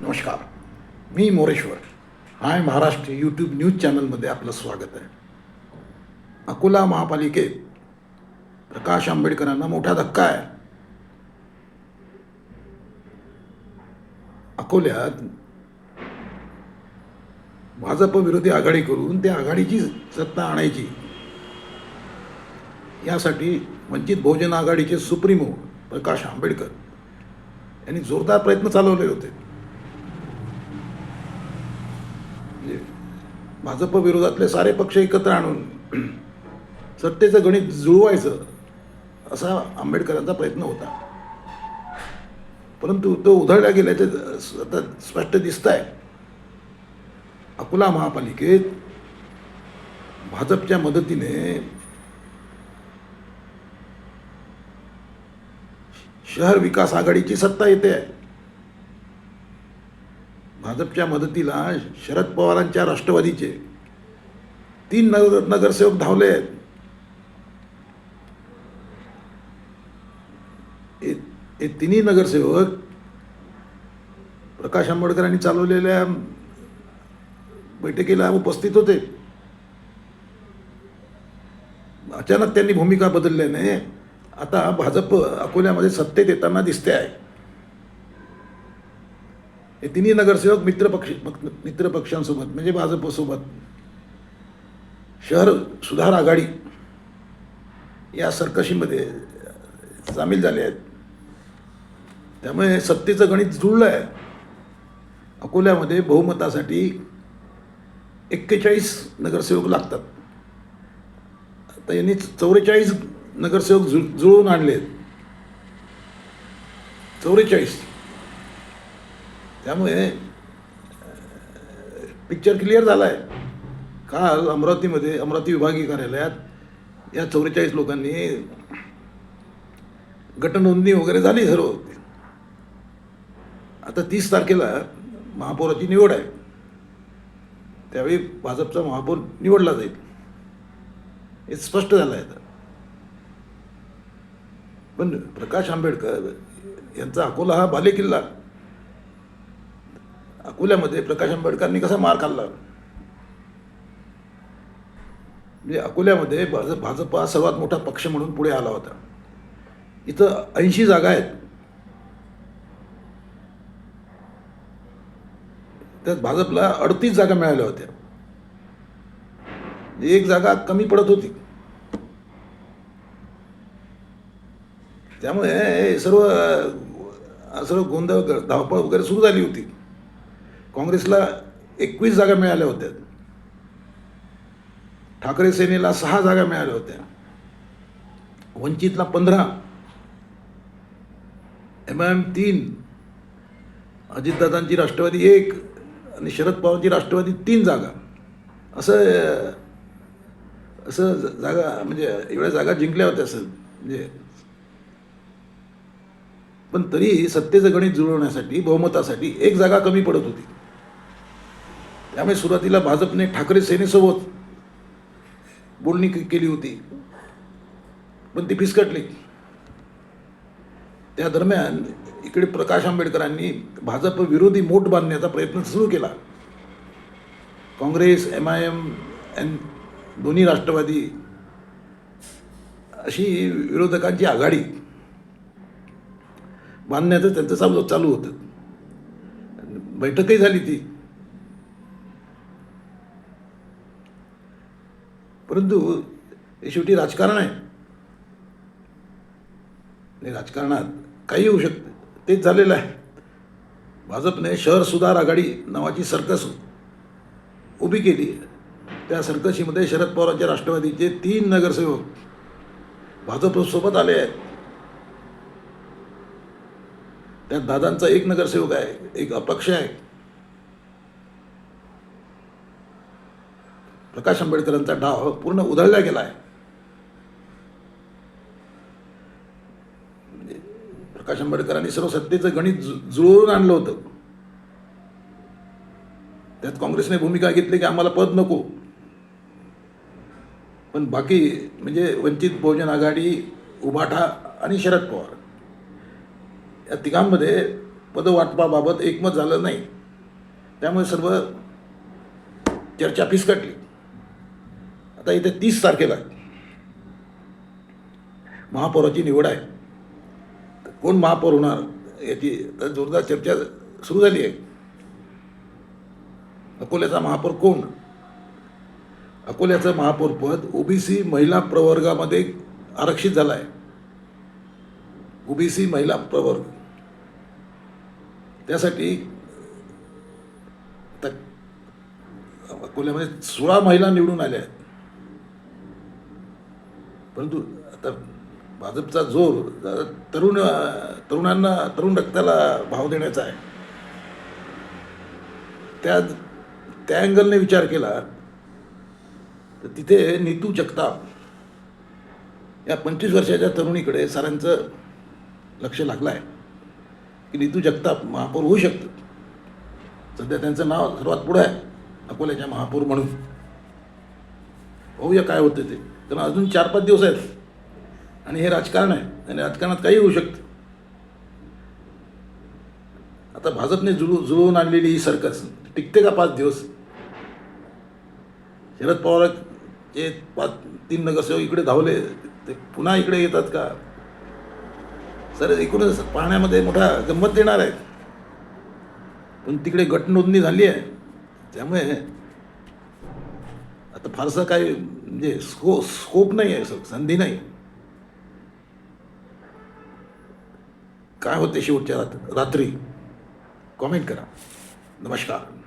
नमस्कार. मी Moreshwar. Hi Maharashtra YouTube news चॅनलमध्ये आपलं स्वागत आहे. अकोला महापालिकेत प्रकाश आंबेडकरांना मोठा धक्का आहे. अकोल्यात भाजप विरोधी आघाडी करून त्या आघाडीची सत्ता आणायची. यासाठी वंचित बहुजन आघाडीचे सुप्रीमो प्रकाश आंबेडकर यांनी जोरदार प्रयत्न चालवले होते म्हणजे भाजप विरोधातले सारे पक्ष एकत्र आणून सत्तेचं गणित जुळवायचं असा आंबेडकरांचा प्रयत्न होता. परंतु तो उधळला गेल्याचं आता स्पष्ट दिसत आहे अकोला महापालिकेत भाजपच्या मदतीने शहर विकास आघाडीची सत्ता येते आहे. भाजपच्या मदतीला शरद पवारांच्या राष्ट्रवादीचे तीन नगर नगरसेवक धावले आहेत. हे तिन्ही नगरसेवक प्रकाश आंबेडकरांनी चालवलेल्या बैठकीला उपस्थित होते. अचानक त्यांनी भूमिका बदलल्याने आता भाजप अकोल्यामध्ये सत्तेत येताना दिसते आहे. हे तिन्ही नगरसेवक मित्रपक्ष मित्रपक्षांसोबत म्हणजे भाजपसोबत. शहर सुधार आघाडी या सरकशीमध्ये सामील झाले आहेत. त्यामुळे सत्तेचं गणित जुळलं आहे अकोल्यामध्ये बहुमतासाठी एक्केचाळीस नगरसेवक लागतात. आता यांनी चौवेचाळीस नगरसेवक जुळ जुळवून आणले आहेत चौवेचाळीस त्यामुळे पिक्चर क्लिअर झाला आहे काल अमरावतीमध्ये अमरावती विभागीय कार्यालयात या चौवेचाळीस लोकांनी गटनोंदणी वगैरे झाली सर्व. आता तीस तारखेला महापौराची निवड आहे. त्यावेळी भाजपचा महापौर निवडला जाईल. हे स्पष्ट झालं आहे आता. पण प्रकाश आंबेडकर यांचा अकोला हा बालेकिल्ला. अकोल्यामध्ये प्रकाश आंबेडकरांनी कसा मार खाल्ला? म्हणजे अकोल्यामध्ये भाजप भाजप हा सर्वात मोठा पक्ष म्हणून पुढे आला होता. इथं ऐंशी जागा आहेत. त्यात भाजपला अडतीस जागा मिळाल्या होत्या. म्हणजे एक जागा कमी पडत होती. त्यामुळे सर्व सर्व गोंधळ धावपळ वगैरे सुरू झाली होती. काँग्रेसला एकवीस जागा मिळाल्या होत्या. ठाकरे सेनेला सहा जागा मिळाल्या होत्या. वंचितला पंधरा. एम आय एम तीन. अजितदादांची राष्ट्रवादी एक आणि शरद पवारची राष्ट्रवादी तीन जागा. असं असं जागा म्हणजे एवढ्या जागा जिंकल्या होत्या असं म्हणजे पण तरी सत्तेचं गणित जुळवण्यासाठी बहुमतासाठी एक जागा कमी पडत होती. त्यामुळे सुरुवातीला भाजपने ठाकरे सेनेसोबत बोलणी केली होती. पण ती फिसकटली. त्या दरम्यान इकडे प्रकाश आंबेडकरांनी भाजप विरोधी मोठ बांधण्याचा प्रयत्न सुरू केला. Congress M I M N दोन्ही राष्ट्रवादी अशी विरोधकांची आघाडी बांधण्याचं त्यांचं चालू चालू होतं. बैठकही झाली ती. परंतु हे शेवटी राजकारण आहे. आणि राजकारणात काही होऊ शकते तेच झालेलं आहे. भाजपने शहर सुधार आघाडी नावाची सर्कस उभी केली. त्या सर्कशीमध्ये शरद पवारांच्या राष्ट्रवादीचे तीन नगरसेवक भाजपसोबत आले आहेत. त्यात दादांचा एक नगरसेवक आहे एक अपक्ष आहे. प्रकाश आंबेडकरांचा डाव पूर्ण उधळला गेला आहे. प्रकाश आंबेडकरांनी सर्व सत्तेचं गणित जु- जुळवून आणलं होतं. त्यात काँग्रेसने भूमिका घेतली की आम्हाला पद नको. पण बाकी म्हणजे वंचित बहुजन आघाडी उभाठा आणि शरद पवार या तिघांमध्ये पदवाटपाबाबत एकमत झालं नाही. त्यामुळे सर्व चर्चा फिसकटली. आता इथे तीस तारखेला महापौराची निवड आहे. कोण महापौर होणार याची जोरदार चर्चा सुरू झाली आहे. अकोल्याचा महापौर कोण? अकोल्याचं महापौर पद ओबीसी महिला प्रवर्गामध्ये आरक्षित झालं आहे ओबीसी महिला प्रवर्ग. त्यासाठी अकोल्यामध्ये सोळा महिला निवडून आल्या आहेत. परंतु आता भाजपचा जोर तरुण तरुणांना तरुण रक्ताला भाव देण्याचा आहे. त्या त्या अँगलने विचार केला तर तिथे नीतू जगताप या पंचवीस वर्षाच्या तरुणीकडे सरांचं लक्ष लागलं आहे की नीतू जगताप महापौर होऊ शकतं सध्या त्यांचं नाव सर्वात पुढं आहे अकोल्याच्या महापौर म्हणून. पाहूया काय होतं ते. कारण अजून चार पाच दिवस आहेत. आणि हे राजकारण आहे. आणि राजकारणात काही होऊ शकतं. आता भाजपने जुळू जुळवून आणलेली ही सर्कस टिकते का पाच दिवस? शरद पवार जे पाच तीन नगरसेवक इकडे धावले. ते पुन्हा इकडे येतात का? सर एकूणच पाहण्यामध्ये मोठा गंमत देणार आहे पण तिकडे गटनोंदणी झाली आहे. त्यामुळे आता फारसं काही म्हणजे स्को स्कोप नाही आहे सर संधी नाही काय होते शेवटच्या रात्री. कॉमेंट करा. नमस्कार.